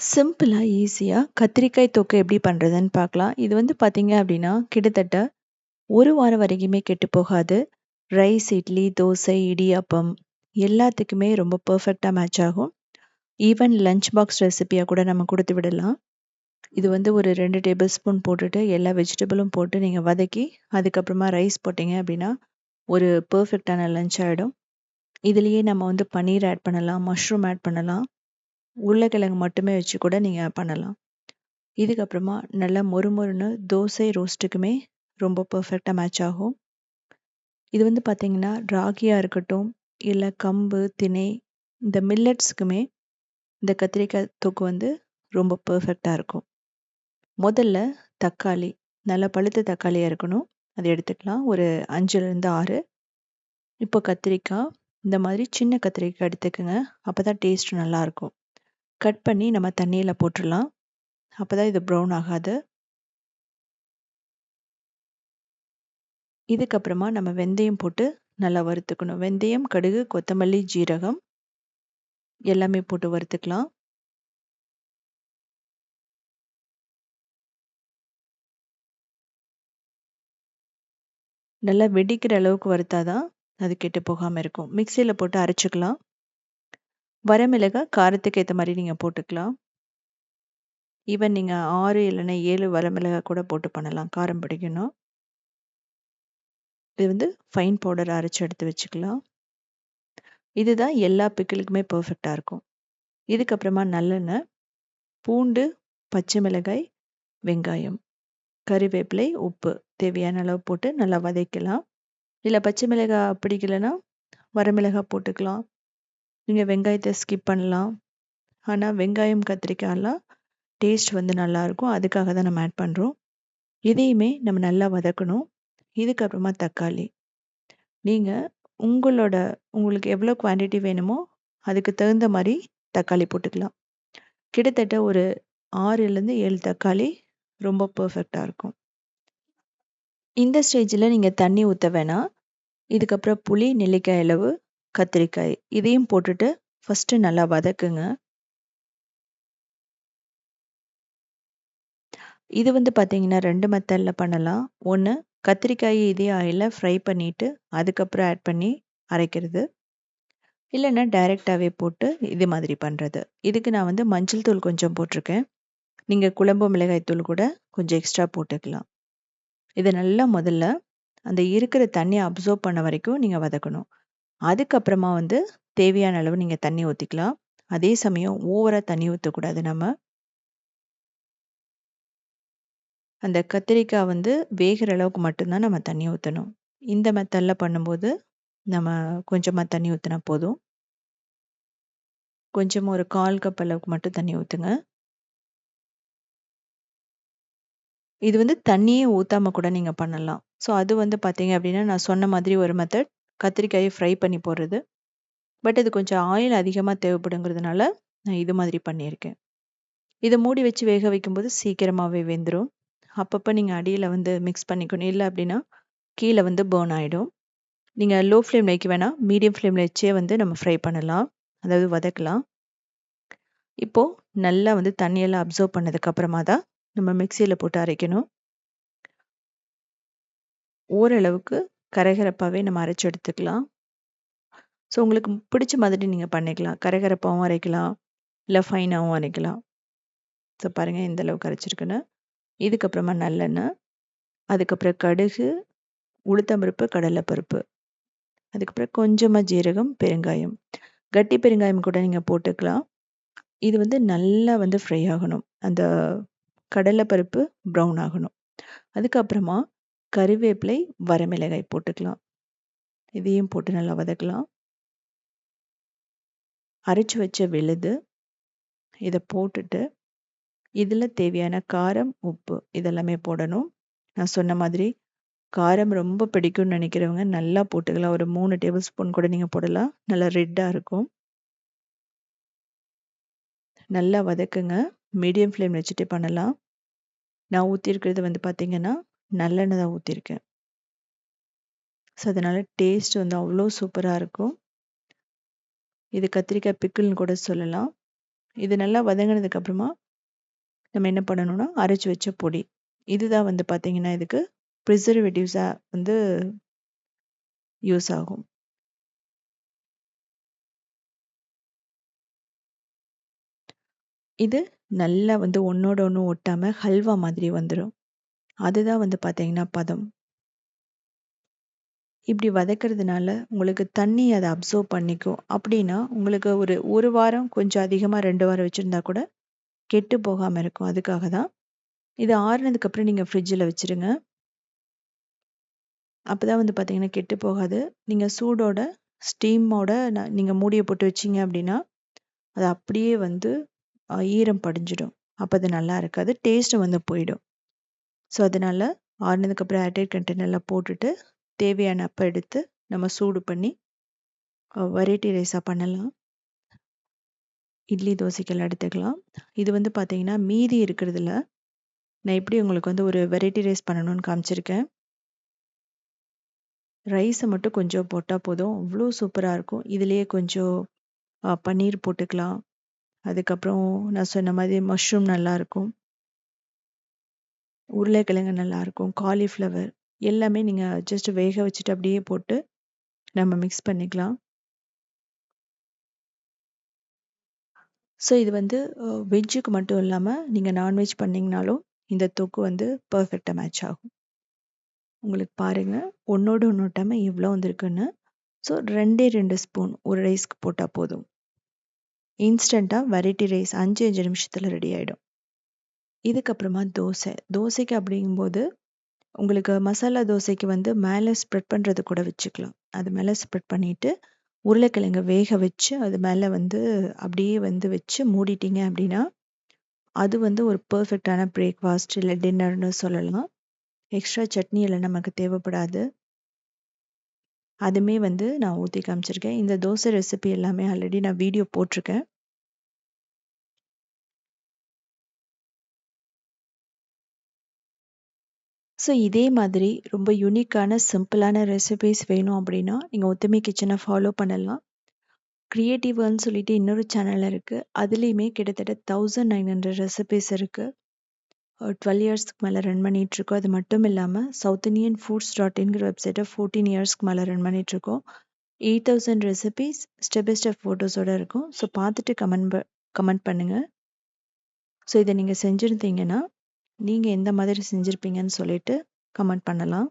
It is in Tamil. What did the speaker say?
சிம்பிளாக ஈஸியாக கத்திரிக்காய் தொக்கு எப்படி பண்ணுறதுன்னு பார்க்கலாம். இது வந்து பார்த்தீங்க அப்படின்னா, கிட்டத்தட்ட ஒரு வாரம் வரைக்குமே கெட்டு போகாது. ரைஸ், இட்லி, தோசை, இடியாப்பம் எல்லாத்துக்குமே ரொம்ப பர்ஃபெக்டாக மேட்ச் ஆகும். ஈவன் லஞ்ச் பாக்ஸ் ரெசிபியாக கூட நம்ம கொடுத்து விடலாம். இது வந்து ஒரு ரெண்டு டேபிள் ஸ்பூன் போட்டுட்டு, எல்லா வெஜிடபிளும் போட்டு நீங்கள் வதக்கி, அதுக்கப்புறமா ரைஸ் போட்டிங்க அப்படின்னா, ஒரு பெர்ஃபெக்ட்டான லஞ்ச் ஆகிடும் இதுலேயே நம்ம வந்து பன்னீர் ஆட் பண்ணலாம், மஷ்ரூம் ஆட் பண்ணலாம். உருளைக்கிழங்கு மட்டுமே வச்சு கூட நீங்கள் பண்ணலாம். இதுக்கப்புறமா நல்லா மொறுமொறுன்னு தோசை, ரோஸ்ட்டுக்குமே ரொம்ப பர்ஃபெக்டாக மேட்ச் ஆகும். இது வந்து பார்த்தீங்கன்னா, ராகியாக இருக்கட்டும், இல்லை கம்பு, திணை இந்த மில்லட்ஸுக்குமே இந்த கத்திரிக்காய் தொக்கு வந்து ரொம்ப பர்ஃபெக்டாக இருக்கும். முதல்ல தக்காளி, நல்லா பழுத்த தக்காளியாக இருக்கணும். அதை எடுத்துக்கலாம். ஒரு 5லேருந்து 6 இப்போ கத்திரிக்காய், இந்த மாதிரி சின்ன கத்திரிக்காய் எடுத்துக்கங்க. அப்பதான் டேஸ்ட் நல்லாயிருக்கும். கட் பண்ணி நம்ம தண்ணியில் போட்டுடலாம் அப்போ தான் இது ப்ரௌன் ஆகாது. இதுக்கப்புறமா நம்ம வெந்தயம் போட்டு நல்லா வறுத்துக்கணும். வெந்தயம், கடுகு, கொத்தமல்லி, ஜீரகம் எல்லாமே போட்டு வறுத்துக்கலாம். நல்லா வெடிக்கிற அளவுக்கு வறுத்தாதான் அது கெட்டு போகாமல் இருக்கும். மிக்சியில் போட்டு அரைச்சிக்கலாம் வரமிளகாய் காரத்துக்கு ஏற்ற மாதிரி நீங்கள் போட்டுக்கலாம். ஈவன் நீங்கள் ஆறு இல்லைன்னா ஏழு வரமிளகாய் கூட போட்டு பண்ணலாம். காரம் பிடிக்கணும் இது வந்து ஃபைன் பவுடர் அரைச்சி எடுத்து வச்சுக்கலாம். இதுதான் எல்லா பிக்கிலுக்குமே பர்ஃபெக்டாக இருக்கும். இதுக்கப்புறமா நல்லெண்ணெய், பூண்டு, பச்சை மிளகாய், வெங்காயம், கறிவேப்பிலை, உப்பு தேவையான அளவு போட்டு நல்லா வதக்கலாம். இல்லை பச்சை மிளகாய் பிடிக்கலன்னா, வரமிளகாய் போட்டுக்கலாம். நீங்கள் வெங்காயத்தை ஸ்கிப் பண்ணலாம். ஆனால் வெங்காயம், கத்திரிக்காயெலாம் டேஸ்ட் வந்து நல்லாயிருக்கும். அதுக்காக தான் நம்ம ஆட் பண்ணுறோம் இதையுமே நம்ம நல்லா வதக்கணும். இதுக்கப்புறமா தக்காளி. நீங்கள் உங்களோட உங்களுக்கு எவ்வளோ குவான்டிட்டி வேணுமோ, அதுக்கு தகுந்த மாதிரி தக்காளி போட்டுக்கலாம். கிட்டத்தட்ட ஒரு 6லேருந்து 7 தக்காளி ரொம்ப பர்ஃபெக்டாக இருக்கும். இந்த ஸ்டேஜில் நீங்கள் தண்ணி ஊற்ற வேணாம். இதுக்கப்புறம் புளி, நெல்லிக்காய் அளவு, கத்திரிக்காய் இதையும் போட்டுட்டு ஃபர்ஸ்ட்டு நல்லா வதக்குங்க. இது வந்து பார்த்தீங்கன்னா ரெண்டு மெத்தடில் பண்ணலாம். ஒன்று கத்திரிக்காய் இதே ஆயில்ல ஃப்ரை பண்ணிட்டு, அதுக்கப்புறம் ஆட் பண்ணி அரைக்கிறது. இல்லைன்னா டைரெக்டாகவே போட்டு இது மாதிரி பண்ணுறது இதுக்கு நான் வந்து மஞ்சள் தூள் கொஞ்சம் போட்டிருக்கேன். நீங்கள் குழம்பு மிளகாய் தூள் கூட கொஞ்சம் எக்ஸ்ட்ரா போட்டுக்கலாம். இதை நல்லா முதல்ல அந்த இருக்கிற தண்ணியை அப்சர்வ் பண்ண வரைக்கும் நீங்கள் வதக்கணும். அதுக்கப்புறமா வந்து தேவையான அளவு நீங்கள் தண்ணி ஊற்றிக்கலாம் அதே சமயம் ஓவராக தண்ணி ஊற்றக்கூடாது நம்ம. அந்த கத்திரிக்காய் வந்து வேகிற அளவுக்கு மட்டும்தான் நம்ம தண்ணி ஊற்றணும் இந்த மெத்தடில் பண்ணும்போது, நம்ம கொஞ்சமாக தண்ணி ஊற்றினா போதும். கொஞ்சமாக ஒரு 1/4 கப் அளவுக்கு மட்டும் தண்ணி ஊற்றுங்க இது வந்து தண்ணியே ஊற்றாம கூட நீங்கள் பண்ணலாம். ஸோ அது வந்து பார்த்தீங்க அப்படின்னா, நான் சொன்ன மாதிரி ஒரு மெத்தட். கத்திரிக்காயை ஃப்ரை பண்ணி போடுறது. பட் இது கொஞ்சம் ஆயில் அதிகமாக தேவைப்படுங்கிறதுனால, நான் இது மாதிரி பண்ணியிருக்கேன். இதை மூடி வச்சு வேக வைக்கும்போது சீக்கிரமாகவே வெந்துடும் அப்பப்போ நீங்கள் அடியில் வந்து மிக்ஸ் பண்ணிக்கணும். இல்லை அப்படின்னா, கீழே வந்து பேர்ன் ஆகிடும் நீங்கள் லோ ஃப்ளேம் வைக்க வேணாம். மீடியம் ஃப்ளேம்ல வச்சே வந்து நம்ம ஃப்ரை பண்ணலாம். அதாவது வதக்கலாம். இப்போது நல்லா வந்து தண்ணியெல்லாம் அப்சர்வ் பண்ணதுக்கப்புறமா தான் நம்ம மிக்சியில் போட்டு அரைக்கணும். ஓரளவுக்கு கரகரப்பாகவே நம்ம அரைச்சி எடுத்துக்கலாம். ஸோ உங்களுக்கு பிடிச்ச மாதிரி நீங்கள் பண்ணிக்கலாம். கரகரப்பாகவும் அரைக்கலாம். இல்லை ஃபைனாகவும் அரைக்கலாம். ஸோ பாருங்கள் எந்த அளவுக்கு அரைச்சிருக்குன்னு. இதுக்கப்புறமா நல்லெண்ணெய். அதுக்கப்புறம் கடுகு, உளுத்தம்பருப்பு, கடலைப்பருப்பு. அதுக்கப்புறம் கொஞ்சமாக ஜீரகம், பெருங்காயம். கட்டி பெருங்காயம் கூட நீங்கள் போட்டுக்கலாம். இது வந்து நல்லா வந்து ஃப்ரை ஆகணும். அந்த கடலைப்பருப்பு ப்ரௌன் ஆகணும். அதுக்கப்புறமா கறிவேப்பிலை, வரமிளகாய் போட்டுக்கலாம். இதையும் போட்டு நல்லா வதக்கலாம். அரைச்சி வச்ச விழுது. இதை போட்டுட்டு, இதில் தேவையான காரம், உப்பு இதெல்லாமே போடணும். நான் சொன்ன மாதிரி காரம் ரொம்ப பிடிக்கும்னு நினைக்கிறவங்க நல்லா போட்டுக்கலாம். ஒரு மூணு டேபிள் ஸ்பூன் கூட நீங்கள் போடலாம். நல்லா ரெட்டாக இருக்கும். நல்லா வதக்குங்க. மீடியம் ஃப்ளேம் வச்சுட்டு பண்ணலாம். நான் ஊற்றிருக்கிறது வந்து பார்த்திங்கன்னா நல்லெண்ணெய் தான் ஊற்றிருக்கேன் ஸோ அதனால டேஸ்ட் வந்து அவ்வளோ சூப்பரா இருக்கும். இது கத்திரிக்காய் பிக்கிள்னு கூட சொல்லலாம். இது நல்லா வதங்கினதுக்கு அப்புறமா நம்ம என்ன பண்ணணும்னா அரைச்சி வச்ச பொடி இதுதான் வந்து பார்த்தீங்கன்னா இதுக்கு ப்ரிசர்வேட்டிவ்ஸாக வந்து யூஸ் ஆகும் இது நல்லா வந்து ஒன்றோட ஒன்று ஒட்டாமல் ஹல்வா மாதிரி வந்துடும் அதுதான் வந்து பார்த்தீங்கன்னா பதம். இப்படி வதக்கிறதுனால உங்களுக்கு தண்ணி அதை அப்சர்வ் பண்ணிக்கும். அப்படின்னா உங்களுக்கு ஒரு ஒரு வாரம் கொஞ்சம் அதிகமாக ரெண்டு வாரம் வச்சுருந்தா கூட கெட்டு போகாமல் இருக்கும். அதுக்காக தான் இது ஆறுனதுக்கப்புறம் நீங்கள் ஃப்ரிட்ஜில் வச்சுருங்க. அப்போ தான் வந்து பார்த்தீங்கன்னா கெட்டு போகாது. நீங்கள் சூடோட ஸ்டீமோட நீங்கள் மூடியை போட்டு வச்சிங்க அப்படின்னா அது அப்படியே வந்து ஈரம் படிஞ்சிடும். அப்போ அது நல்லா இருக்காது. டேஸ்ட்டு வந்து போயிடும். ஸோ அதனால் ஆறுனதுக்கப்புறம் ஏர்டைட் கண்டெய்னரில் போட்டுட்டு தேவையான அப்போ எடுத்து நம்ம சூடு பண்ணி வெரைட்டி ரைஸாக பண்ணலாம். இட்லி தோசைக்கெல்லாம் எடுத்துக்கலாம். இது வந்து பார்த்திங்கன்னா மீதி இருக்கிறதுல நான் எப்படி உங்களுக்கு வந்து ஒரு வெரைட்டி ரைஸ் பண்ணணும்னு காமிச்சிருக்கேன். ரைஸை மட்டும் கொஞ்சம் போட்டால் போதும். அவ்வளோ சூப்பராக இருக்கும். இதுலேயே கொஞ்சம் பன்னீர் போட்டுக்கலாம். அதுக்கப்புறம் நான் சொன்ன மாதிரி மஷ்ரூம் நல்லாயிருக்கும் உருளைக்கிழங்கு நல்லாயிருக்கும் காலிஃப்ளவர் எல்லாமே நீங்கள் ஜஸ்ட் வேக வச்சுட்டு அப்படியே போட்டு நம்ம மிக்ஸ் பண்ணிக்கலாம். ஸோ இது வந்து வெஜ்ஜுக்கு மட்டும் இல்லாமல் நீங்கள் நான்வெஜ் பண்ணிங்கனாலும் இந்த தொக்கு வந்து பர்ஃபெக்டாக மேட்ச் ஆகும். உங்களுக்கு பாருங்கள் ஒன்றோட ஒன்று ஒட்டாமல் எவ்வளோ வந்திருக்குன்னு. ஸோ ரெண்டே ரெண்டு ஸ்பூன் ஒரு ரைஸ்க்கு போட்டால் போதும். இன்ஸ்டண்ட்டாக வெரைட்டி ரைஸ் அஞ்சு அஞ்சு நிமிஷத்தில் ரெடி ஆகிடும் இதுக்கப்புறமா தோசை. தோசைக்கு அப்படிங்கும்போது உங்களுக்கு மசாலா தோசைக்கு வந்து மேலே ஸ்ப்ரெட் பண்ணுறது கூட வச்சுக்கலாம். அது மேலே ஸ்ப்ரெட் பண்ணிவிட்டு உருளைக்கிழங்க வேக வச்சு அது மேலே வந்து அப்படியே வந்து வச்சு மூடிட்டீங்க அப்படின்னா அது வந்து ஒரு பர்ஃபெக்டான பிரேக்ஃபாஸ்ட் இல்லை டின்னர்னு சொல்லலாம். எக்ஸ்ட்ரா சட்னி எல்லாம் நமக்கு தேவைப்படாது. அதுமே வந்து நான் ஊற்றி காமிச்சிருக்கேன். இந்த தோசை ரெசிபி எல்லாமே ஆல்ரெடி நான் வீடியோ போட்டிருக்கேன். ஸோ இதே மாதிரி ரொம்ப யூனிக்கான சிம்பிளான ரெசிபிஸ் வேணும் அப்படின்னா நீங்கள் ஒத்துமை கிச்சனை ஃபாலோ பண்ணலாம். க்ரியேட்டிவ்னு சொல்லிட்டு இன்னொரு சேனல் இருக்குது அதுலேயுமே கிட்டத்தட்ட தௌசண்ட் நைன் ஹண்ட்ரட் ரெசிபிஸ் இருக்குது டுவெல் இயர்ஸ்க்கு மேலே ரன் பண்ணிகிட்ருக்கோம் அது மட்டும் இல்லாமல் சவுத் இண்டியன் ஃபுட்ஸ் டாட் இன்கிற வெப்சைட்டை ஃபோர்டீன் இயர்ஸ்க்கு மேலே ரன் பண்ணிகிட்ருக்கோம் eight thousand recipes step by step ஃபோட்டோஸோடு இருக்கும். ஸோ பார்த்துட்டு கமெண்ட் ப கமெண்ட் பண்ணுங்கள் ஸோ இதை நீங்கள் செஞ்சுருந்தீங்கன்னா நீங்கள் எந்த மாதிரி செஞ்சுருப்பீங்கன்னு சொல்லிட்டு கமெண்ட் பண்ணலாம்.